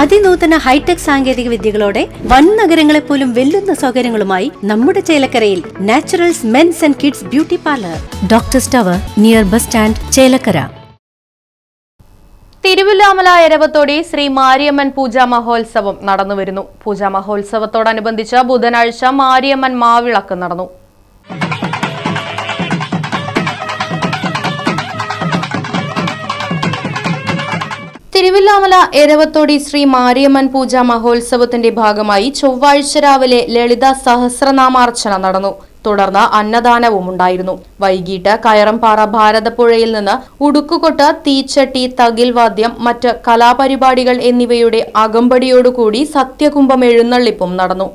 അതിനൂതന hi tech സാങ്കേതിക വിദ്യകളോടെ വൻ നഗരങ്ങളെ പോലും വെല്ലുന്ന സൗകര്യങ്ങളുമായി നമ്മുടെ ചേലക്കരയിൽ naturals men's and kids beauty parlour. Doctor tower near bus stand Chelakkara. Thiruvilwamala എരവത്തോടെ Shri Mariamman പൂജാ മഹോത്സവം നടന്നുവരുന്നു. പൂജാ മഹോത്സവത്തോടനുബന്ധിച്ച് ബുധനാഴ്ച മാരിയമ്മൻ മാവിളക്ക് നടന്നു. തിരുവില്ലാമല എരവത്തോടി ശ്രീ മാരിയമ്മൻ പൂജ മഹോത്സവത്തിന്റെ ഭാഗമായി ചൊവ്വാഴ്ച രാവിലെ ലളിത സഹസ്രനാമാർച്ചന നടന്നു. തുടർന്ന് അന്നദാനവും ഉണ്ടായിരുന്നു. വൈകിട്ട് കയറംപാറ ഭാരതപ്പുഴയിൽ നിന്ന് ഉടുക്കുകൊട്ട് തീച്ചട്ടി തകിൽവാദ്യം മറ്റ് കലാപരിപാടികൾ എന്നിവയുടെ അകമ്പടിയോടുകൂടി സത്യകുംഭം എഴുന്നള്ളിപ്പും നടന്നു.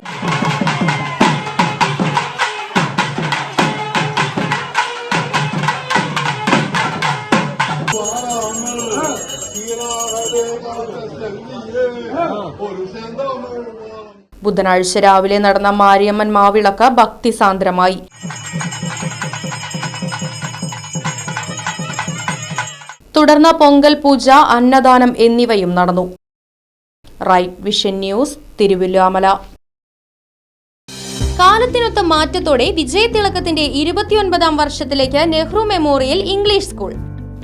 ബുധനാഴ്ച രാവിലെ നടന്ന മാരിയമ്മൻ മാവിളക്ക് ഭക്തിസാന്ദ്രമായി തുടർന്ന് പൊങ്കൽ പൂജ അന്നദാനം എന്നിവയും നടന്നു. റൈറ്റ് വിഷൻ ന്യൂസ് തിരുവല്ലാമല കാലത്തിനൊത്ത മാറ്റത്തോടെ വിജയതിളക്കത്തിന്റെ ഇരുപത്തിയൊൻപതാം വർഷത്തിലേക്ക് നെഹ്റു മെമ്മോറിയൽ ഇംഗ്ലീഷ് സ്കൂൾ.